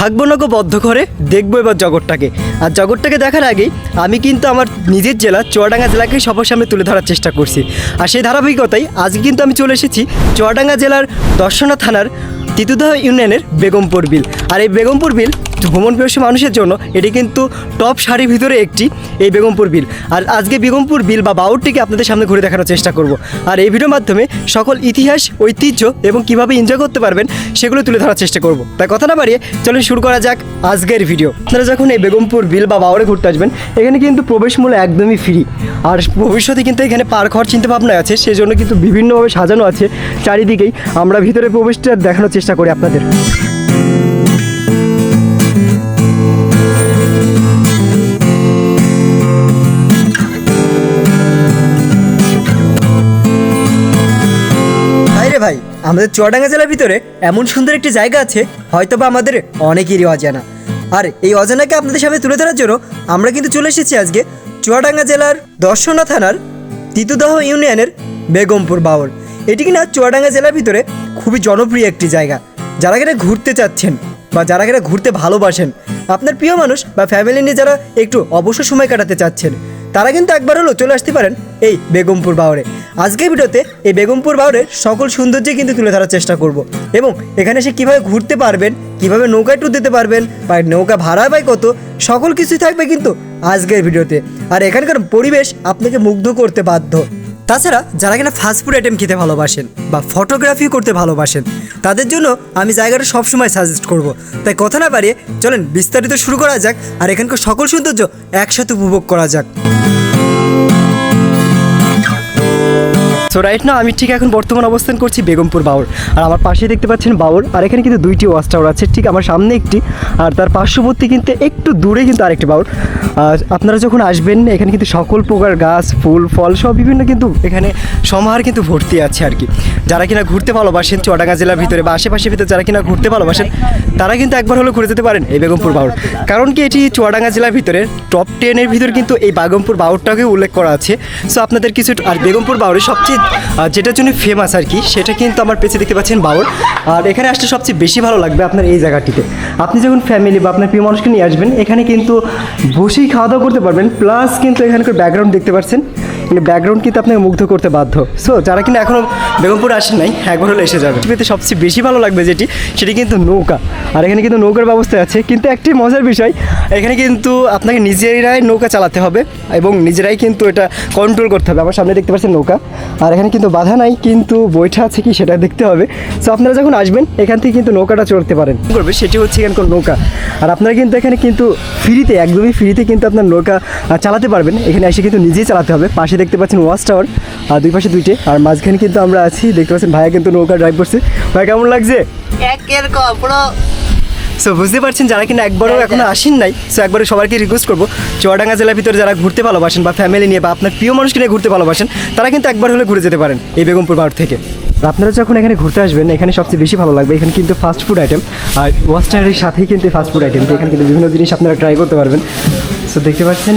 থাকব না গো বদ্ধ ঘরে, দেখব এবার জগৎটাকে। আর জগৎটাকে দেখার আগেই আমি কিন্তু আমার নিজের জেলা, চুয়াডাঙ্গা জেলাকে সবার সামনে তুলে ধরার চেষ্টা করছি। আর সেই ধারাবাহিকতায় আজকে কিন্তু আমি চলে এসেছি চুয়াডাঙ্গা জেলার দর্শনা থানার তিতুদহ ইউনিয়নের বেগমপুর বিল। আর এই বেগমপুর বিল ভ্রমণ পিপাসী মানুষের জন্য এটি কিন্তু টপ সারির ভিতরে একটি এই বেগমপুর বিল। আর আজকে বেগমপুর বিল বা বাউরটিকে আপনাদের সামনে ঘুরে দেখানোর চেষ্টা করব। আর এই ভিডিওর মাধ্যমে সকল ইতিহাস, ঐতিহ্য এবং কীভাবে এনজয় করতে পারবেন সেগুলো তুলে ধরার চেষ্টা করব। তাই কথা না বাড়িয়ে চলুন শুরু করা যাক আজকের ভিডিও আপনারা যখন এই বেগমপুর বিল বা বাউরে ঘুরতে আসবেন, এখানে কিন্তু প্রবেশ মূল্য একদমই ফ্রি আর ভবিষ্যতে কিন্তু এখানে পার্ক হওয়ার চিন্তা ভাবনা আছে সেই জন্য কিন্তু বিভিন্নভাবে সাজানো আছে চারিদিকেই। আমরা ভিতরে প্রবেশটা দেখানোর চেষ্টা করি আপনাদের। ভাই, আমাদের চুয়াডাঙ্গা জেলার ভিতরে এমন সুন্দর একটি জায়গা আছে হয়তো বা আমাদের অনেকেরই অজানা। আর এই অজানাকে আপনাদের সামনে তুলে ধরার জন্য আমরা কিন্তু চলে এসেছি আজকে চুয়াডাঙ্গা জেলার দর্শনা থানার তিতুদহ ইউনিয়নের বেগমপুর বাউর এটি কিনা চুয়াডাঙ্গা জেলার ভিতরে খুবই জনপ্রিয় একটি জায়গা। যারা কিনা ঘুরতে চাচ্ছেন বা যারা কিনা ঘুরতে ভালোবাসেন, আপনার প্রিয় মানুষ বা ফ্যামিলি নিয়ে যারা একটু অবসর সময় কাটাতে চাচ্ছেন, তারা কিন্তু একবার হলেও চলে আসতে পারেন এই বেগমপুর বাউরে আজকের ভিডিওতে এই বেগমপুর বাউরের সকল সৌন্দর্যই কিন্তু তুলে ধরার চেষ্টা করব। এবং এখানে এসে কীভাবে ঘুরতে পারবেন, কীভাবে নৌকায় ট্যুর দিতে পারবেন, বা নৌকা ভাড়া পায় কত, সকল কিছুই থাকবে কিন্তু আজকের ভিডিওতে। আর এখানকার পরিবেশ আপনাকে মুগ্ধ করতে বাধ্য। তাছাড়া যারা কিনা ফাস্টফুড আইটেম খেতে ভালোবাসেন, বা ফটোগ্রাফি করতে ভালোবাসেন, তাদের জন্য আমি জায়গাটা সবসময় সাজেস্ট করব। তাই কথা না বাড়িয়ে চলেন বিস্তারিত শুরু করা যাক, আর এখানকার সকল সৌন্দর্য একসাথে উপভোগ করা যাক। সো রাইট না আমি ঠিক এখন বর্তমান অবস্থান করছি বেগমপুর বাউর আর আমার পাশে দেখতে পাচ্ছেন বাউর আর এখানে কিন্তু দুইটি ওয়াচ টাওয়ার আছে, ঠিক আমার সামনে একটি, আর তার পার্শ্ববর্তী কিন্তু একটু দূরে কিন্তু আরেকটি বাউর আর আপনারা যখন আসবেন, এখানে কিন্তু সকল প্রকার গাছ, ফুল, ফল, সব বিভিন্ন কিন্তু এখানে সমাহার কিন্তু ভর্তি আছে আর কি। যারা কিনা ঘুরতে ভালোবাসেন চুয়াডাঙ্গা জেলার ভিতরে বা আশেপাশের ভিতরে যারা কিনা ঘুরতে ভালোবাসেন, তারা কিন্তু একবার হলেও ঘুরে যেতে পারেন এই বেগমপুর বাউর কারণ কি এটি চুয়াডাঙ্গা জেলার ভিতরে টপ টেনের ভিতর কিন্তু এই বেগমপুর বাউরটাকে উল্লেখ করা আছে। সো আপনাদের কিছু আর বেগমপুর বাউরের সবচেয়ে যেটার জন্য ফেমাস আর কি, সেটা কিন্তু আমার পেছে দেখতে পাচ্ছেন বাউর আর এখানে আসলে সবচেয়ে বেশি ভালো লাগবে আপনার এই জায়গাটিতে। আপনি যখন ফ্যামিলি বা আপনার প্রিয় মানুষকে নিয়ে আসবেন, এখানে কিন্তু বসেই খাওয়া দাওয়া করতে পারবেন প্লাস কিন্তু এখানকার ব্যাকগ্রাউন্ড দেখতে পাচ্ছেন। ব্যাকগ্রাউন্ড কিন্তু আপনাকে মুগ্ধ করতে বাধ্য। সো যারা কিনা এখনও বেগমপুর আসেন নাই, একবার হলে এসে যাবে পৃথিবীতে সবচেয়ে বেশি ভালো লাগবে যেটি, সেটি কিন্তু নৌকা। আর এখানে কিন্তু নৌকার ব্যবস্থা আছে। কিন্তু একটি মজার বিষয়, এখানে কিন্তু আপনাকে নিজেরাই নৌকা চালাতে হবে এবং নিজেরাই কিন্তু এটা কন্ট্রোল করতে হবে। আমার সামনে দেখতে পাচ্ছেন নৌকা। আর এখানে কিন্তু বাধা নাই, কিন্তু বইটা আছে কি সেটা দেখতে হবে। সো আপনারা যখন আসবেন, এখান থেকে কিন্তু নৌকাটা চড়তে পারেন। করবে? সেটি হচ্ছে এখানকার নৌকা। আর আপনারা কিন্তু এখানে কিন্তু ফ্রিতে একদমই ফ্রিতে কিন্তু আপনার নৌকা চালাতে পারবেন। এখানে এসে কিন্তু নিজেই চালাতে হবে। পাশে দেখতে পাচ্ছেন ওয়াচ টাওয়ার আর দুই পাশে দুইটে আর মাঝখানে কিন্তু আমরা আছি দেখতে পাচ্ছেন ভাইয়া কিন্তু নৌকা ড্রাইভ করছে। ভাই কেমন লাগছে? একের কম পুরো সো বুঝতে পারছেন যারা কিনা একবারও এখনও আসেন নাই সো একবারে সবাইকে রিকোয়েস্ট করব চুয়াডাঙ্গা জেলার ভিতরে যারা ঘুরতে ভালোবাসেন বা ফ্যামিলি নিয়ে বা আপনার প্রিয় মানুষকে নিয়ে ঘুরতে ভালোবাসেন তারা কিন্তু একবার হলে ঘুরে যেতে পারেন এই বেগমপুর পাহাড় থেকে। আপনারা যখন এখানে ঘুরতে আসবেন এখানে সবচেয়ে বেশি ভালো লাগবে এখানে কিন্তু ফাস্ট ফুড আইটেম আর ওয়াস্টারের সাথেই কিন্তু ফাস্ট ফুড আইটেম এখানে কিন্তু বিভিন্ন জিনিস আপনারা ট্রাই করতে পারবেন। সো দেখতে পাচ্ছেন